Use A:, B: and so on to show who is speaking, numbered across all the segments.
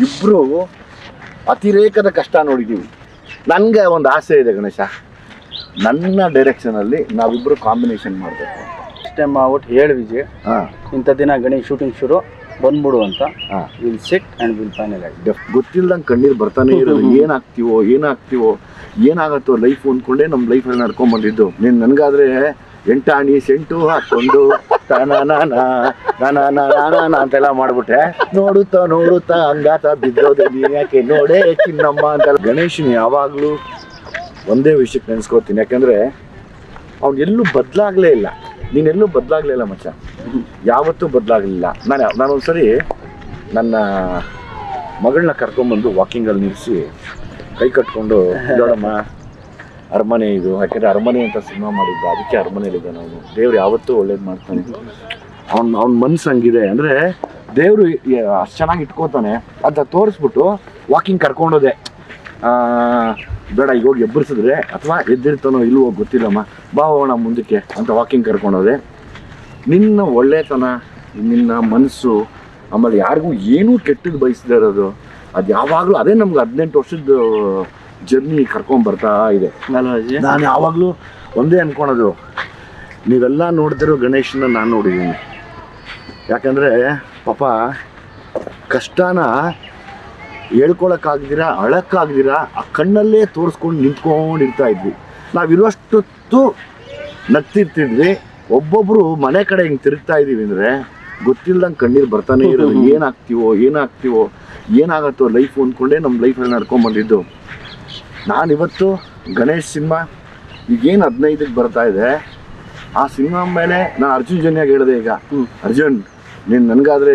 A: ಇಬ್ರು ಅತಿರೇಕದ ಕಷ್ಟ ನೋಡಿದ್ದೀವಿ ನನಗೆ ಒಂದು ಆಸೆ ಇದೆ ಗಣೇಶ. ನನ್ನ ಡೈರೆಕ್ಷನಲ್ಲಿ ನಾವಿಬ್ಬರು ಕಾಂಬಿನೇಷನ್ ಮಾಡಬೇಕು
B: ಟೈಮ್ ಆಗ್ಬಿಟ್ಟು ಹೇಳಿ ವಿಜಯ್
A: ಹಾಂ.
B: ಇಂಥ ದಿನ ಗಣೇಶ್ ಶೂಟಿಂಗ್ ಶುರು ಬಂದ್ಬಿಡು ಅಂತ.
A: ಹಾಂ.
B: Will sit and will final ಆಗಿ
A: ಡೆಫ್ ಗೊತ್ತಿಲ್ದಂಗೆ ಕಣ್ಣೀರು ಬರ್ತಾನೆ ಇರೋದು. ಏನಾಗ್ತೀವೋ ಏನಾಗ್ತೀವೋ ಏನಾಗತ್ತೋ ಲೈಫ್ ಅಂದ್ಕೊಂಡೇ ನಮ್ಮ ಲೈಫಲ್ಲಿ ನಡ್ಕೊಂಬಂದಿದ್ದು ನೀನು ನನಗಾದ್ರೆ ಎಂಟಾಣಿ ಸೆಂಟು ಹಾಕೊಂಡು ಅಂತೆಲ್ಲ ಮಾಡ್ಬಿಟ್ಟೆ ನೋಡುತ್ತಾ ನೋಡುತ್ತಾ ಹಂಗಾತ ಬಿದ್ದೋದೆ ನೀನ್ ಯಾಕೆ? ನೋಡೇ ಚಿನ್ನಮ್ಮ ಅಂತ ಗಣೇಶನ್ ಯಾವಾಗಲೂ ಒಂದೇ ವಿಷಯಕ್ಕೆ ನೆನೆಸ್ಕೋತೀನಿ ಯಾಕಂದ್ರೆ ಅವ್ನು ಎಲ್ಲೂ ಬದಲಾಗಲೇ ಇಲ್ಲ. ನೀನೆಲ್ಲೂ ಬದಲಾಗಲೇ ಇಲ್ಲ ಮಚ್ಚ. ಯಾವತ್ತೂ ಬದಲಾಗಲಿಲ್ಲ ನಾನು ನಾನೊಂದ್ಸರಿ ನನ್ನ ಮಗಳನ್ನ ಕರ್ಕೊಂಬಂದು ವಾಕಿಂಗಲ್ಲಿ ನಿಲ್ಲಿಸಿ ಕೈ ಕಟ್ಕೊಂಡು ನೋಡಮ್ಮ ಅರಮನೆ ಇದು. ಯಾಕಂದ್ರೆ ಅರಮನೆ ಅಂತ ಸಿನಿಮಾ ಮಾಡಿದ್ದು, ಅದಕ್ಕೆ ಅರಮನೆಯಲ್ಲಿದ್ದೆ ಅವನು. ದೇವ್ರು ಯಾವತ್ತೂ ಒಳ್ಳೇದು ಮಾಡ್ತಾನೆ. ಅವ್ನ ಅವ್ನ ಮನ್ಸು ಹಂಗಿದೆ. ಅಂದರೆ ದೇವರು ಅಷ್ಟು ಚೆನ್ನಾಗಿ ಇಟ್ಕೋತಾನೆ. ಅಂತ ತೋರಿಸ್ಬಿಟ್ಟು ವಾಕಿಂಗ್ ಕರ್ಕೊಂಡೋದೆ. ಬೇಡ ಈಗ ಹೋಗಿ ಎಬ್ಬರಿಸಿದ್ರೆ ಅಥವಾ ಎದ್ದಿರ್ತಾನೋ ಇಲ್ವೋ ಗೊತ್ತಿಲ್ಲಮ್ಮ. ಬಾ ಹೋಗೋಣ ಮುಂದಕ್ಕೆ ಅಂತ ವಾಕಿಂಗ್ ಕರ್ಕೊಂಡೋದೆ. ನಿನ್ನ ಒಳ್ಳೆತನ, ನಿನ್ನ ಮನಸ್ಸು ಆಮೇಲೆ ಯಾರಿಗೂ ಏನೂ ಕೆಟ್ಟದ್ದು ಬಯಸದೇ ಇರೋದು, ಅದು ಯಾವಾಗಲೂ ಅದೇ ನಮ್ಗೆ ಹದಿನೆಂಟು ವರ್ಷದ ಜರ್ನಿ ಕರ್ಕೊಂಡ್ ಬರ್ತಾ ಇದೆ. ನಾನು ಯಾವಾಗಲೂ ಒಂದೇ ಅನ್ಕೊಳೋದು ನೀವೆಲ್ಲ ನೋಡ್ತಿರೋ ಗಣೇಶನ ನಾನು ನೋಡಿದ್ದೀನಿ ಯಾಕಂದರೆ ಪಾಪ ಕಷ್ಟನ ಹೇಳ್ಕೊಳಕ್ಕಾಗ್ದಿರ ಅಳಕ್ಕಾಗ್ದಿರ ಆ ಕಣ್ಣಲ್ಲೇ ತೋರಿಸ್ಕೊಂಡು ನಿಂತ್ಕೊಂಡು ಇರ್ತಾ ಇದ್ವಿ. ನಾವಿರುವಷ್ಟೊತ್ತು ನಗ್ತಿರ್ತಿದ್ವಿ. ಒಬ್ಬೊಬ್ಬರು ಮನೆ ಕಡೆ ಹಿಂಗೆ ತಿರುಗ್ತಾ ಇದೀವಿ ಅಂದರೆ ಗೊತ್ತಿಲ್ಲದಂಗೆ ಕಣ್ಣೀರು ಬರ್ತಾನೆ ಇರೋದು. ಏನಾಗ್ತೀವೋ ಏನಾಗ್ತೀವೋ ಏನಾಗತ್ತೋ ಲೈಫ್ ಅಂದ್ಕೊಂಡೇ ನಮ್ಮ ಲೈಫಲ್ಲಿ ನಡ್ಕೊಂಡ್ ಬಂದಿದ್ದು. ನಾನಿವತ್ತು ಗಣೇಶ್ ಸಿನಿಮಾ ಈಗೇನು ಹದಿನೈದಕ್ಕೆ ಬರ್ತಾ ಇದೆ ಆ ಸಿನಿಮಾ ಮೇಲೆ ನಾನು ಅರ್ಜುನ್ ಜನ್ಯಾಗ ಹೇಳಿದೆ ಈಗ. ಅರ್ಜುನ್ ನೀನು ನನಗಾದ್ರೆ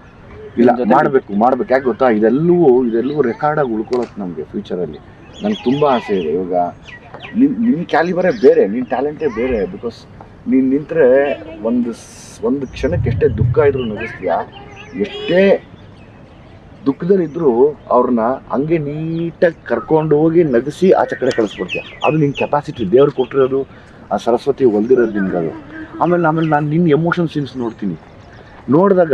A: ಇಲ್ಲ ಮಾಡಬೇಕು ಮಾಡ್ಬೇಕು. ಯಾಕೆ ಗೊತ್ತಾ? ಇದೆಲ್ಲವೂ ಇದೆಲ್ಲವೂ ರೆಕಾರ್ಡಾಗಿ ಉಳ್ಕೊಳ್ಳೋಕೆ ನಮಗೆ ಫ್ಯೂಚರಲ್ಲಿ ನಂಗೆ ತುಂಬ ಆಸೆ ಇದೆ. ಇವಾಗ ನಿನ್ ನಿನ್ನ ಕ್ಯಾಲಿಬರೇ ಬೇರೆ ನಿನ್ನ ಟ್ಯಾಲೆಂಟೇ ಬೇರೆ. ಬಿಕಾಸ್ ನೀನು ನಿಂತರೆ ಒಂದು ಒಂದು ಕ್ಷಣಕ್ಕೆ ಎಷ್ಟೇ ದುಃಖ ಇದ್ರೂ ನಗಿಸ್ತೀಯಾ? ಎಷ್ಟೇ ದುಃಖದಲ್ಲಿದ್ದರೂ ಅವ್ರನ್ನ ಹಂಗೆ ನೀಟಾಗಿ ಕರ್ಕೊಂಡು ಹೋಗಿ ನಗಿಸಿ ಆಚೆ ಕಡೆ ಕಳಿಸ್ಬಿಡ್ತೀಯ ಅದು ನಿನ್ನ ಕೆಪಾಸಿಟಿ ದೇವ್ರು ಕೊಟ್ಟಿರೋದು ಆ ಸರಸ್ವತಿ ಹೊಲ್ದಿರೋದು ನಿನ್ಗೆ ಅದು ಆಮೇಲೆ ಆಮೇಲೆ ನಾನು ನಿನ್ನ ಎಮೋಷನ್ ಸೀನ್ಸ್ ನೋಡ್ತೀನಿ. ನೋಡಿದಾಗ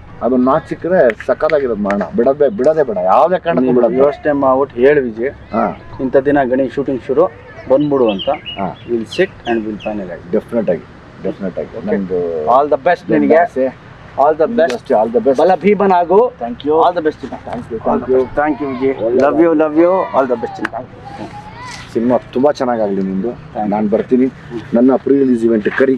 A: ಅದನ್ನ ನಾಚ್ ಸಿಕ್ಕರೆ ಸಕ್ಕತ್ತಾಗಿರೋದು ಮಾಡೋಣ ಬಿಡದೆ ಬಿಡದೆ ಬೇಡ. ಯಾವುದೇ ಕಾರಣಕ್ಕೂ ಬಿಡೋದು.
B: ಯೋಚನೆ ಮಾಡ್ಬಿಟ್ಟು ಹೇಳಿ ವಿಜಯ್.
A: ಹಾಂ.
B: ಇಂಥ ದಿನ ಗಣಿ ಶೂಟಿಂಗ್ ಶುರು ಬಂದ್ಬಿಡು ಅಂತ.
A: ಹಾಂ.
B: Will sit and will final ಆಗಿ
A: ಡೆಫಿನೆಟ್ ಆಗಿ. ಡೆಫಿನೆಟ್ ಆಗಿ ನಂದು
B: ಆಲ್ ದ ಬೆಸ್ಟ್ ನಿನಗೆ. All the best
A: all the best
B: ಬಲ ಭೀಮನ್ ಆಗು
A: thank you
B: all the best
A: thank you thank you
B: thank you Vijay love you love you all the best
A: cinema ತುಂಬ ಚೆನ್ನಾಗಾಗಲಿ ನಿಮ್ಮದು ನಾನು ಬರ್ತೀನಿ. ನನ್ನ ಪ್ರೀ ರಿಲೀಸ್ ಇವೆಂಟ್ ಕರಿ.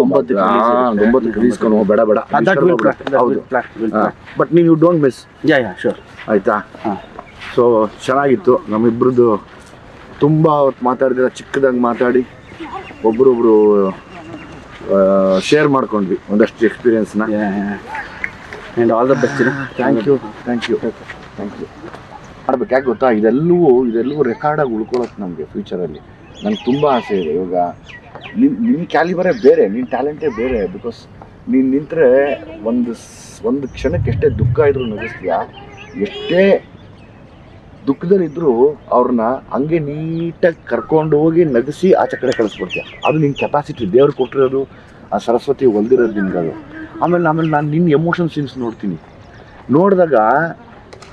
B: ಒಂಬತ್ತು
A: ಬೇಡ ಬೇಡ. ಬಟ್ ನೀವು don't miss
B: yeah yeah sure
A: ಆಯ್ತಾ? ಸೊ ಚೆನ್ನಾಗಿತ್ತು. ನಮ್ಮಿಬ್ರದ್ದು ತುಂಬ ಅವತ್ತು ಮಾತಾಡಿದ್ರೆ ಚಿಕ್ಕದಾಗಿ ಮಾತಾಡಿ ಒಬ್ರೊಬ್ರು ಶೇರ್ ಮಾಡ್ಕೊಂಡ್ವಿ ಒಂದಷ್ಟು ಎಕ್ಸ್ಪೀರಿಯನ್ಸ್ನ
B: and all the best
A: thank you thank you thank you ಮಾಡ್ಬೇಕು. ಯಾಕೆ ಗೊತ್ತಾ? ಇದೆಲ್ಲವೂ ಇದೆಲ್ಲವೂ ರೆಕಾರ್ಡಾಗಿ ಉಳ್ಕೊಳ್ಳೋದು ನಮಗೆ ಫ್ಯೂಚರಲ್ಲಿ ನಂಗೆ ತುಂಬ ಆಸೆ ಇದೆ. ಇವಾಗ ನಿನ್ನ ನಿನ್ನ ಕ್ಯಾಲಿಬರೇ ಬೇರೆ ನಿನ್ನ ಟ್ಯಾಲೆಂಟೇ ಬೇರೆ ಬಿಕಾಸ್ ನೀನು ನಿಂತರೆ ಒಂದು ಒಂದು ಕ್ಷಣಕ್ಕೆ ಎಷ್ಟೇ ದುಃಖ ಇದ್ರೂ ನಗಿಸ್ತೀಯಾ? ಎಷ್ಟೇ ದುಃಖದಲ್ಲಿದ್ದರೂ ಅವ್ರನ್ನ ಹಂಗೆ ನೀಟಾಗಿ ಕರ್ಕೊಂಡು ಹೋಗಿ ನಗಿಸಿ ಆಚೆ ಕಡೆ ಕಳಿಸ್ಬಿಡ್ತೀಯ? ಅದು ನಿನ್ನ ಕೆಪಾಸಿಟಿ ದೇವ್ರು ಕೊಟ್ಟಿರೋದು, ಆ ಸರಸ್ವತಿ ಹೊಲ್ದಿರೋದು ನಿನ್ಗೆ ಅದು ಆಮೇಲೆ ಆಮೇಲೆ ನಾನು ನಿನ್ನ ಎಮೋಷನ್ ಸೀನ್ಸ್ ನೋಡ್ತೀನಿ. ನೋಡಿದಾಗ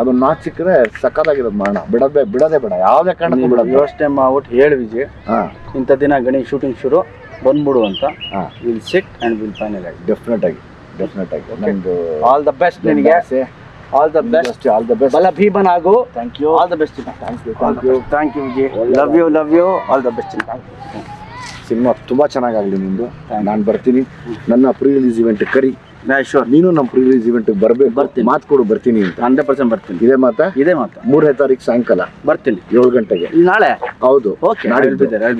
A: ಅದನ್ನ ನಾಚ್ ಸಿಕ್ಕರೆ ಸಕ್ಕತ್ತಾಗಿರೋದು ಮಾಡೋಣ ಬಿಡದೆ ಬಿಡೋದೇ ಬೇಡ. ಯಾವುದೇ ಕಾರಣಕ್ಕೂ ಬಿಡೋದು.
B: ಯೋಚನೆ ಮಾಡ್ಬಿಟ್ಟು ಹೇಳಿ ವಿಜಯ್.
A: ಹಾಂ.
B: ಇಂಥ ದಿನ ಗಣೇಶ್ ಶೂಟಿಂಗ್ ಶುರು ಬಂದ್ಬಿಡು ಅಂತ.
A: ಹಾಂ.
B: Will sit and will final ಆಗಿ
A: ಡೆಫಿನೆಟ್ ಆಗಿ. ಡೆಫಿನೆಟ್ ಆಗಿ ನಂದು
B: ಆಲ್ ದ ಬೆಸ್ಟ್ ನಿನಗೆ. All the best
A: all the best
B: ಬಲ ಭೀಮನ್ ಆಗು
A: thank you
B: all the best
A: thank you thank you
B: thank you Vijay love you love you all the best thank you
A: cinema ತುಂಬ ಚೆನ್ನಾಗಾಗಲಿ ನಿಮ್ಮದು ನಾನು ಬರ್ತೀನಿ. ನನ್ನ pre release event ಕರಿ.
B: Sure
A: ನೀನು ನಮ್ಮ ಪ್ರೀ ರಿಲೀಸ್ ಇವೆಂಟ್ ಬರ್ಬೇಕು.
B: ಬರ್ತೀನಿ.
A: ಮಾತು ಕೊಡು ಬರ್ತೀನಿ ಅಂತ.
B: ಹಂಡ್ರೆಡ್ ಪರ್ಸೆಂಟ್ ಬರ್ತೀನಿ.
A: ಇದೇ ಮಾತಾ?
B: ಇದೇ ಮಾತು.
A: ಮೂರನೇ ತಾರೀಕು ಸಾಯಂಕಾಲ.
B: ಬರ್ತೀನಿ.
A: ಏಳು ಗಂಟೆಗೆ.
B: ನಾಳೆ?
A: ಹೌದು.
B: ಓಕೆ
A: ನಾಳೆ
B: ಹೇಳ್ಬಿದ್ದಾರೆ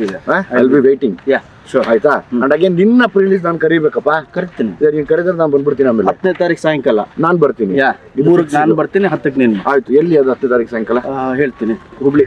A: ಬಿ ವೇಟಿಂಗ್
B: ಯಾ ಶೋರ್
A: ಆಯ್ತಾ? ಅಂಡ್ ಅಗೇನ್ ನಿನ್ನ ಪ್ರೀ ರಿಲೀಸ್ ನಾನು ಕರಿಬೇಕಪ್ಪ.
B: ಕರಿತೀನಿ.
A: ನೀನು ಕರೆದ್ರೆ ನಾನು ಬಂದ್ಬಿಡ್ತೀನಿ ಆಮೇಲೆ.
B: ಹತ್ತನೇ ತಾರೀಕು ಸಾಯಂಕಾಲ.
A: ನಾನು ಬರ್ತೀನಿ.
B: ಯಾ ಮೂರಕ್ಕೆ ನಾನು ಬರ್ತೀನಿ ಹತ್ತಕ್ಕೆ ನೀನು.
A: ಆಯ್ತು. ಎಲ್ಲಿ ಅದು ಹತ್ತನೇ ತಾರೀಕು ಸಾಯಂಕಾಲ?
B: ಹೇಳ್ತೀನಿ. ಹುಬ್ಳಿ.